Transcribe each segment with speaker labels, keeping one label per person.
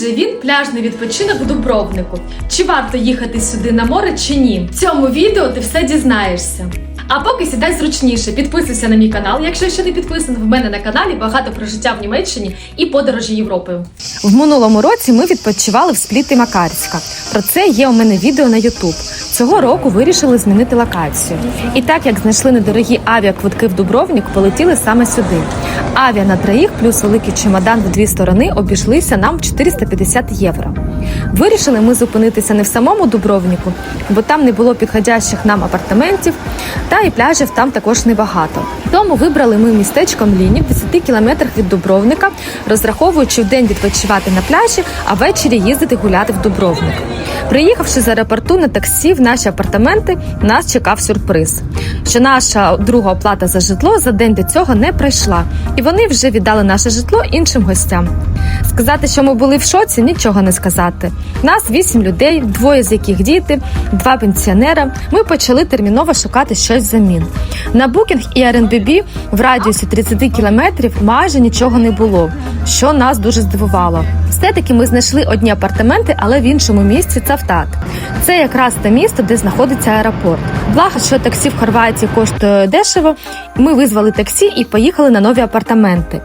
Speaker 1: же він пляжний відпочинок у Дубровнику. Чи варто їхати сюди на море чи ні? В цьому відео ти все дізнаєшся. А поки сідай зручніше, підписуйся на мій канал, якщо ще не підписаний. В мене на каналі багато про життя в Німеччині і подорожі Європою.
Speaker 2: В минулому році ми відпочивали в Спліт і Макарська. Про це є у мене відео на Ютуб. Цього року вирішили змінити локацію. І так як знайшли недорогі авіаквитки в Дубровник, полетіли саме сюди. Авіа на троїх плюс великий чемодан в дві сторони обійшлися нам в 450 євро. Вирішили ми зупинитися не в самому Дубровнику, бо там не було підходящих нам апартаментів, та і пляжів там також небагато. Тому вибрали ми містечко Мліні в 10 кілометрах від Дубровника, розраховуючи в день відпочивати на пляжі, а ввечері їздити гуляти в Дубровник. Приїхавши з аеропорту на таксі в наші апартаменти, нас чекав сюрприз, що наша друга оплата за житло за день до цього не пройшла, і вони вже віддали наше житло іншим гостям. Сказати, що ми були в шоці, нічого не сказати. Нас вісім людей, двоє з яких діти, два пенсіонера. Ми почали терміново шукати щось взамін. На Booking і Airbnb в радіусі 30 кілометрів майже нічого не було, що нас дуже здивувало. Все-таки ми знайшли одні апартаменти, але в іншому місці Цавтат. Це якраз те місто, де знаходиться аеропорт. Благо, що таксі в Хорватії коштує дешево. Ми визвали таксі і поїхали на нові апартаменти.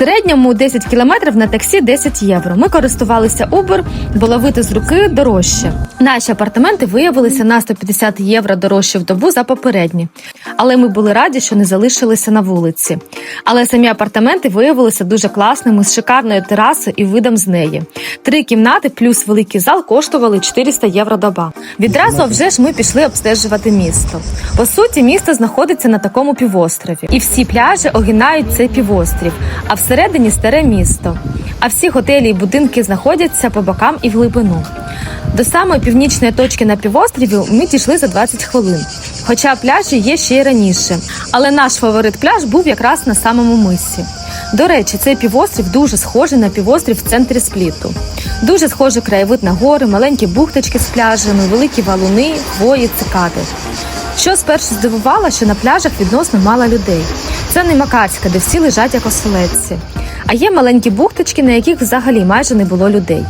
Speaker 2: Середньому 10 кілометрів на таксі 10 євро. Ми користувалися Uber, бо ловити з руки дорожче. Наші апартаменти виявилися на 150 євро дорожче в добу за попередні. Але ми були раді, що не залишилися на вулиці. Але самі апартаменти виявилися дуже класними з шикарною терасою і видом з неї. Три кімнати плюс великий зал коштували 400 євро доба. Відразу вже ж ми пішли обстежувати місто. По суті, місто знаходиться на такому півострові, і всі пляжі огинають цей півострів, а всередині старе місто. А всі готелі і будинки знаходяться по бокам і в глибину. До самої північної точки на півострові ми дійшли за 20 хвилин. Хоча пляжі є ще й раніше. Але наш фаворит пляж був якраз на самому мисі. До речі, цей півострів дуже схожий на півострів в центрі спліту. Дуже схожий краєвид на гори, маленькі бухточки з пляжами, великі валуни, хвої, цикади. Що спершу здивувало, що на пляжах відносно мало людей. Це не Макарська, де всі лежать як оселедці. А є маленькі бухточки, на яких взагалі майже не було людей.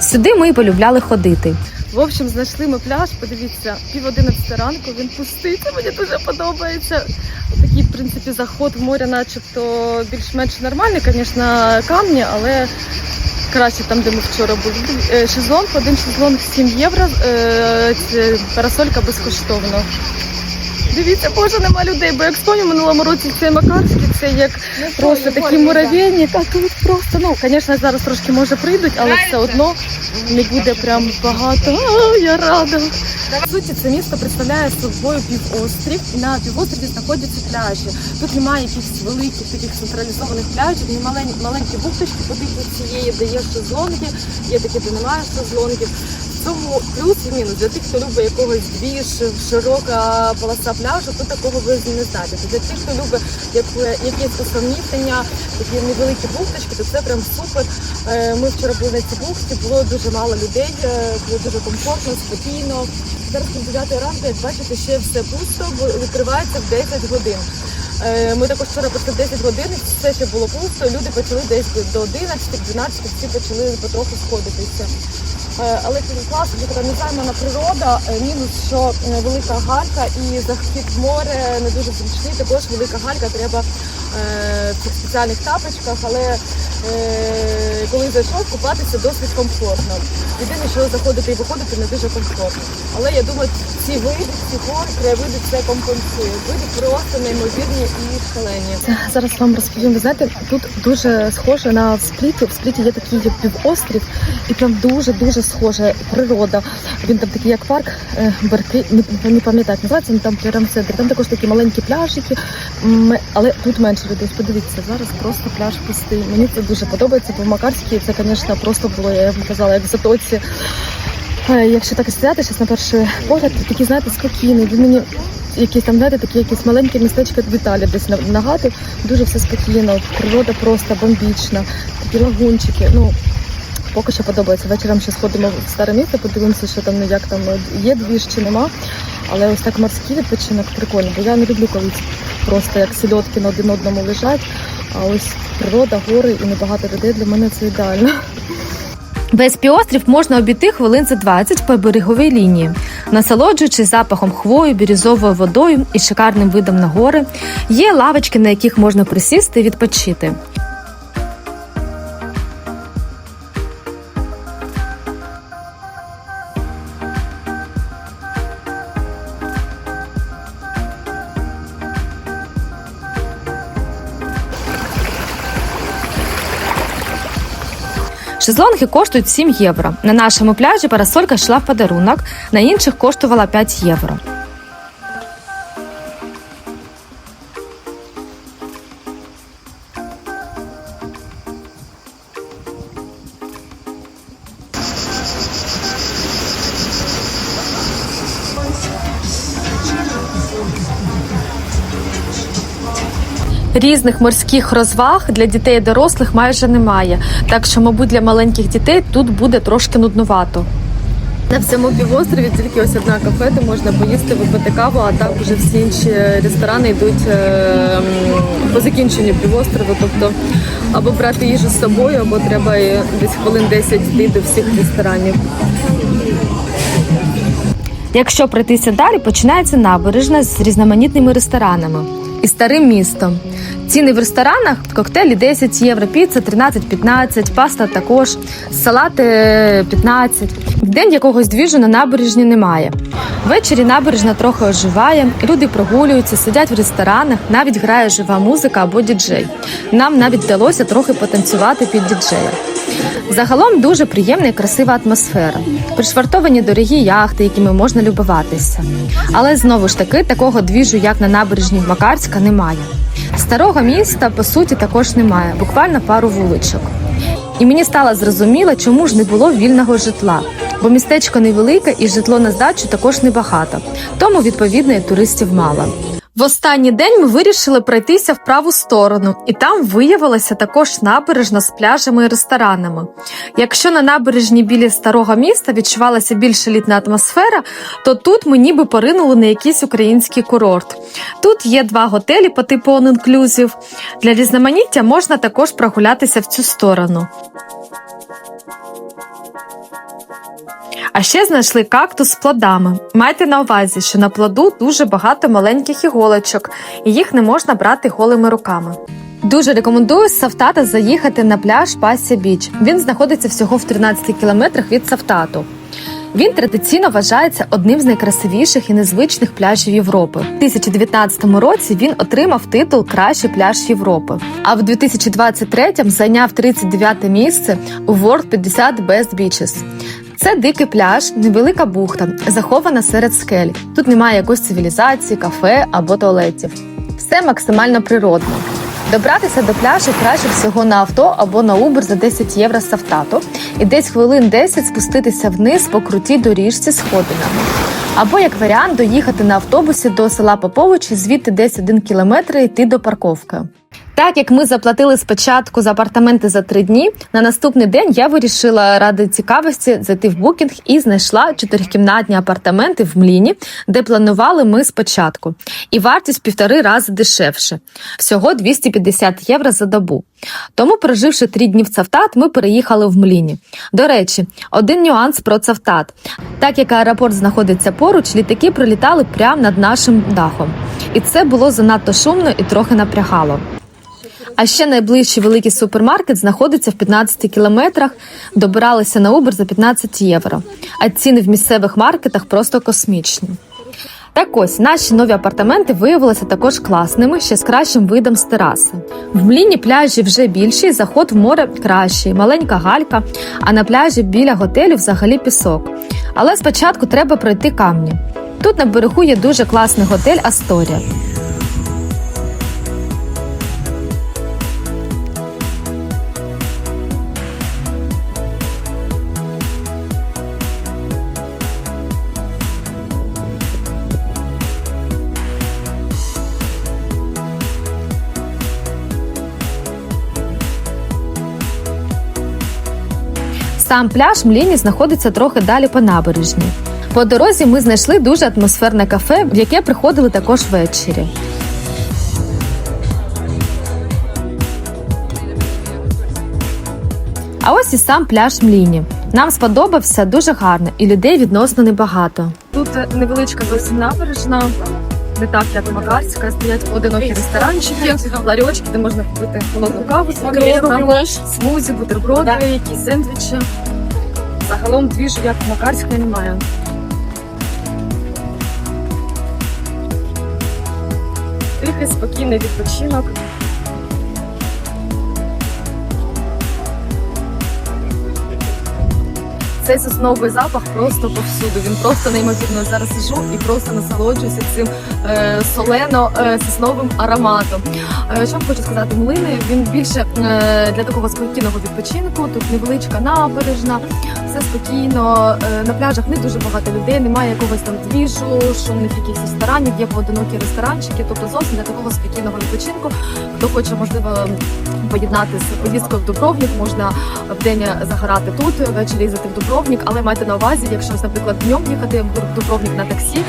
Speaker 2: Сюди ми й полюбляли ходити.
Speaker 3: В общем, знайшли ми пляж, подивіться, пів одинадцяти ранку, він пустий, це мені дуже подобається. В принципі, заход в море, начебто більш-менш нормальний, звісно, камні, але краще там, де ми вчора були. Е, Шезлонг, один шезлонг 7 євро, е, парасолька безкоштовно. Дивіться, боже, нема людей, бо як спомню в минулому році цей Макарський, це як просто такий муравейник, а тут просто, ну, звісно, зараз трошки може прийдуть, але все одно не буде прям багато. А, я рада. По суті, це місто представляє собою півострів, і на півострові знаходяться пляжі. Тут немає якихось великих таких централізованих пляжів, є маленькі, маленькі бухточки по типу цієї, де є шезлонги, є такі, де немає шезлонгів. Цьому плюс і мінус для тих, хто любить якогось більш широка полоса пляжу, тут такого ви не знайдете. Для тих, хто любить якісь усамітнення, такі невеликі бухточки, то це прям супер. Е, Ми вчора були на цій бухті, було дуже мало людей, е, було дуже комфортно, спокійно. Зараз пів 9 ранку, як бачите, ще все пусто, відкривається в 10 годин. Е, Ми також вчора після 10 годин все ще було пусто. Люди почали десь до 11, 12, всі почали потроху сходитися. Е, Але це це така незаймана природа. Е, Мінус, що е, велика галька і захід море не дуже зручний. Також велика галька треба в спеціальних тапочках, але коли зайшов, купатися досить комфортно. Єдине, що заходити і виходити не дуже комфортно. Але я думаю, ці види, ці гори, краєвиди це компенсує. Види просто неймовірні і шалені.
Speaker 2: Зараз вам розповім. Ви знаєте, тут дуже схоже на спліті. В спліті є такий півострів, і прям дуже дуже схожа природа. Він там такий як парк е, Берки, не, не пам'ятаю, називається він там прямо в центрі. Там також такі маленькі пляжики, але тут менше людей. Подивіться, зараз просто пляж пустий. Мені це дуже подобається. Бо в Макарській це, звісно, просто було, я вам казала, як в затоці. Е, Якщо так сказати, зараз на перший погляд, такий, знаєте, спокійний. Він мені якісь там, знаєте, такі якісь маленькі містечка в Італії десь на- нагадує. Дуже все спокійно, природа просто бомбічна, такі лагунчики. Ну, поки що подобається. Вечором ще сходимо в старе місто, подивимося, що там ну, як там є двіж чи нема. Але ось так морський відпочинок прикольно, бо я не люблю, коли просто як сільотки на один одному лежать. А ось природа, гори і небагато людей для мене це ідеально. Весь піострів можна обійти хвилин за 20 по береговій лінії, насолоджуючись запахом хвою, бірюзовою водою і шикарним видом на гори. Є лавочки, на яких можна присісти і відпочити. Шезлонги коштують 7 євро. На нашому пляжі парасолька йшла в подарунок, на інших коштувала 5 євро. Різних морських розваг для дітей і дорослих майже немає, так що, мабуть, для маленьких дітей тут буде трошки нуднувато.
Speaker 3: На всьому півострові тільки ось одна кафе, де можна поїсти, випити каву, а так вже всі інші ресторани йдуть е, по закінченню півострову. Тобто або брати їжу з собою, або треба десь хвилин 10 йти до всіх ресторанів.
Speaker 2: Якщо пройтися далі, починається набережна з різноманітними ресторанами і старим містом. Ціни в ресторанах коктейлі 10 євро, піца 13-15, паста також, салати 15. В день якогось двіжу на набережні немає. Ввечері набережна трохи оживає, люди прогулюються, сидять в ресторанах, навіть грає жива музика або діджей. Нам навіть вдалося трохи потанцювати під діджея. Загалом дуже приємна і красива атмосфера. Пришвартовані дорогі яхти, якими можна любуватися. Але знову ж таки такого двіжу, як на набережні Макарська, немає. Старого міста по суті також немає, буквально пару вуличок. І мені стало зрозуміло, чому ж не було вільного житла, бо містечко невелике і житло на здачу також небагато, тому відповідно і туристів мало. В останній день ми вирішили пройтися в праву сторону, і там виявилася також набережна з пляжами і ресторанами. Якщо на набережні біля старого міста відчувалася більш літна атмосфера, то тут ми ніби поринули на якийсь український курорт. Тут є два готелі по типу On Inclusive. Для різноманіття можна також прогулятися в цю сторону. А ще знайшли кактус з плодами. Майте на увазі, що на плоду дуже багато маленьких іголочок, і їх не можна брати голими руками. Дуже рекомендую з Савтата заїхати на пляж Пасся Біч. Він знаходиться всього в 13 кілометрах від Савтату. Він традиційно вважається одним з найкрасивіших і незвичних пляжів Європи. У 2019 році він отримав титул Кращий пляж Європи. А в 2023 зайняв 39 місце у World 50 Best Beaches. Це дикий пляж, невелика бухта, захована серед скель. Тут немає якоїсь цивілізації, кафе або туалетів. Все максимально природно. Добратися до пляжу краще всього на авто або на Uber за 10 євро з Савтату і десь хвилин 10 спуститися вниз по крутій доріжці сходинами. Або як варіант доїхати на автобусі до села Поповичі, звідти десь один кілометр йти до парковки. Так як ми заплатили спочатку за апартаменти за три дні, на наступний день я вирішила ради цікавості зайти в букінг і знайшла чотирикімнатні апартаменти в мліні, де планували ми спочатку. І вартість півтори рази дешевше всього 250 євро за добу. Тому, проживши три дні в Цавтат, ми переїхали в мліні. До речі, один нюанс про Цавтат. Так як аеропорт знаходиться поруч, літаки пролітали прямо над нашим дахом. І це було занадто шумно і трохи напрягало. А ще найближчий великий супермаркет знаходиться в 15 кілометрах. Добиралися на Uber за 15 євро. А ціни в місцевих маркетах просто космічні. Так ось наші нові апартаменти виявилися також класними, ще з кращим видом з тераси. В мліні пляжі вже більші, заход в море кращий, маленька галька, а на пляжі біля готелю взагалі пісок. Але спочатку треба пройти камні. Тут на берегу є дуже класний готель Асторія. Сам пляж Мліні знаходиться трохи далі по набережні. По дорозі ми знайшли дуже атмосферне кафе, в яке приходили також ввечері. А ось і сам пляж Мліні. Нам сподобався дуже гарно, і людей відносно небагато.
Speaker 3: Тут невеличка зовсім набережна. Не так, як Макарська, стоять одинокі ресторанчики, ларьочки, де можна купити холодну каву, смузі, бутерброди, якісь сендвічі. Загалом двіжу, як Макарська, немає. Тихий, спокійний відпочинок. Цей сосновий запах просто повсюду. Він просто неймовірно зараз сижу і просто насолоджуюся цим е, солено е, ароматом. Е, що хочу сказати, млини він більше е, для такого спокійного відпочинку. Тут невеличка набережна, все спокійно. Е, на пляжах не дуже багато людей, немає якогось там двіжу, шумних якихось ресторанів, є поодинокі ресторанчики. Тобто зовсім для такого спокійного відпочинку. Хто хоче можливо поєднати з поїздкою в Дубровник, можна в день загорати тут, ввечері їздити в Дубровник, але майте на увазі, якщо, наприклад, днем їхати в Дубровник на таксі, е,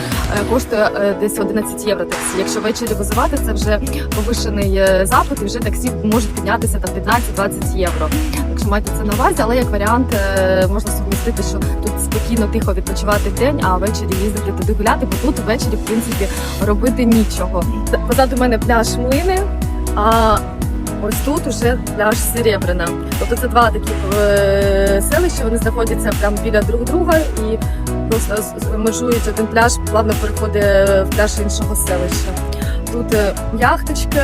Speaker 3: коштує е, десь 11 євро таксі. Якщо ввечері визивати, це вже повишений е, запит, і вже таксі може піднятися там 15-20 євро. Так що майте це на увазі, але як варіант можна сумістити, що тут спокійно тихо відпочивати день, а ввечері їздити туди гуляти, бо тут ввечері в принципі робити нічого. Позаду мене пляж млини. А Ось тут уже пляж Серебряна. Тобто це два такі е, селища, вони знаходяться прямо біля друг друга і просто межують один пляж, плавно переходить в пляж іншого селища. Тут е, яхточки,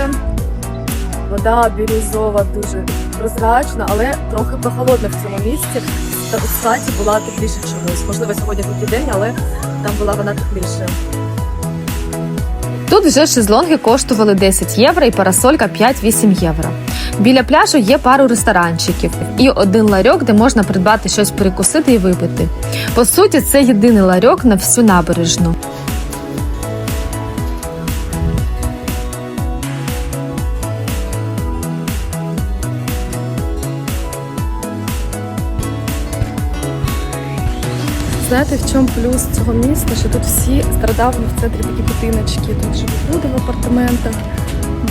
Speaker 3: вода бірюзова, дуже прозрачна, але трохи прохолодна в цьому місці. Та в Саті була тепліше чомусь. Можливо, сьогодні тут і день, але там була вона тепліше.
Speaker 2: Тут вже шезлонги коштували 10 євро і парасолька 5-8 євро. Біля пляжу є пару ресторанчиків і один ларьок, де можна придбати щось перекусити і випити. По суті, це єдиний ларьок на всю набережну.
Speaker 3: Чому плюс цього міста? Що тут всі стародавні в центрі такі будиночки. Тут живуть люди в апартаментах,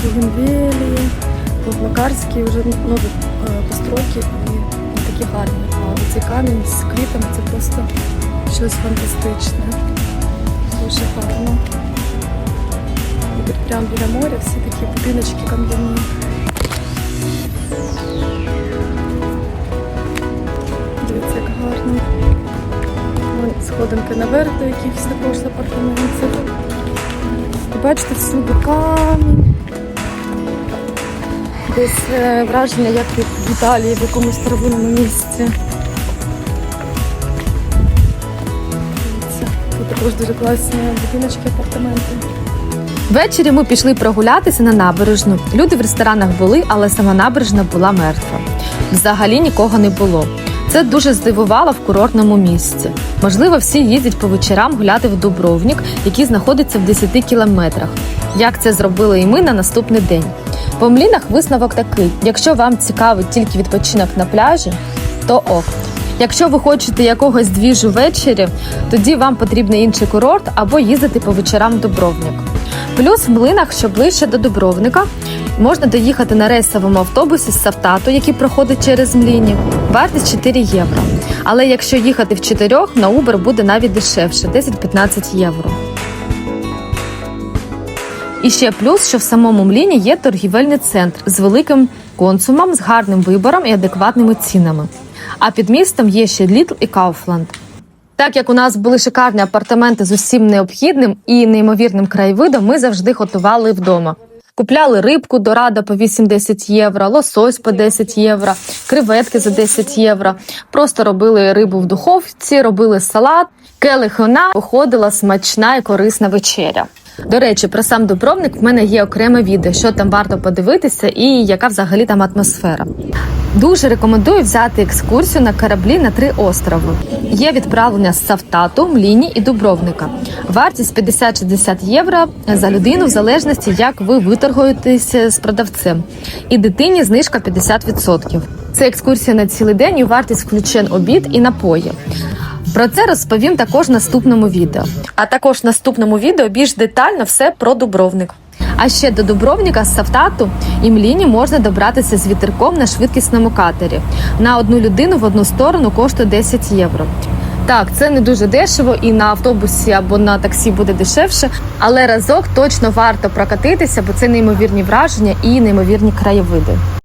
Speaker 3: Бугенвілі, Макарські, вже нові е, постройки і такі гарні. А цей камінь з квітами це просто щось фантастичне. Дуже гарно. І тут прямо біля моря всі такі будиночки кам'яні. Дивіться, як гарно. Сходинки наверх до якихось також апартаментів. Бачите, всюди камінь. Десь е, враження, як в Італії, в якомусь старовинному місці. Тут також дуже класні будиночки, апартаменти.
Speaker 2: Ввечері ми пішли прогулятися на набережну. Люди в ресторанах були, але сама набережна була мертва. Взагалі нікого не було. Це дуже здивувало в курортному місці. Можливо, всі їздять по вечорам гуляти в Дубровник, який знаходиться в 10 кілометрах. Як це зробили і ми на наступний день. По млінах висновок такий: якщо вам цікавий тільки відпочинок на пляжі, то ок. Якщо ви хочете якогось двіжу ввечері, тоді вам потрібен інший курорт або їздити по вечорам в Дубровник. Плюс в млинах, що ближче до Дубровника, можна доїхати на рейсовому автобусі з Савтату, який проходить через Мліні. Вартість 4 євро. Але якщо їхати в чотирьох, на Uber буде навіть дешевше 10-15 євро. І ще плюс, що в самому Мліні є торгівельний центр з великим консумом, з гарним вибором і адекватними цінами. А під містом є ще Lidl і Kaufland. Так як у нас були шикарні апартаменти з усім необхідним і неймовірним краєвидом, ми завжди готували вдома. Купляли рибку дорада по 8-10 євро, лосось по 10 євро, креветки за 10 євро. Просто робили рибу в духовці, робили салат, келих вина, виходила смачна і корисна вечеря. До речі, про сам Дубровник в мене є окреме відео, що там варто подивитися і яка взагалі там атмосфера. Дуже рекомендую взяти екскурсію на кораблі на три острови. Є відправлення з Савтату, Мліні і Дубровника. Вартість 50-60 євро за людину, в залежності, як ви виторгуєтеся з продавцем. І дитині знижка 50%. Це екскурсія на цілий день і вартість включен обід і напої. Про це розповім також в наступному відео. А також в наступному відео більш детально все про Дубровник. А ще до Дубровніка з Савтату і Мліні можна добратися з вітерком на швидкісному катері. На одну людину в одну сторону коштує 10 євро. Так, це не дуже дешево, і на автобусі або на таксі буде дешевше, але разок точно варто прокатитися, бо це неймовірні враження і неймовірні краєвиди.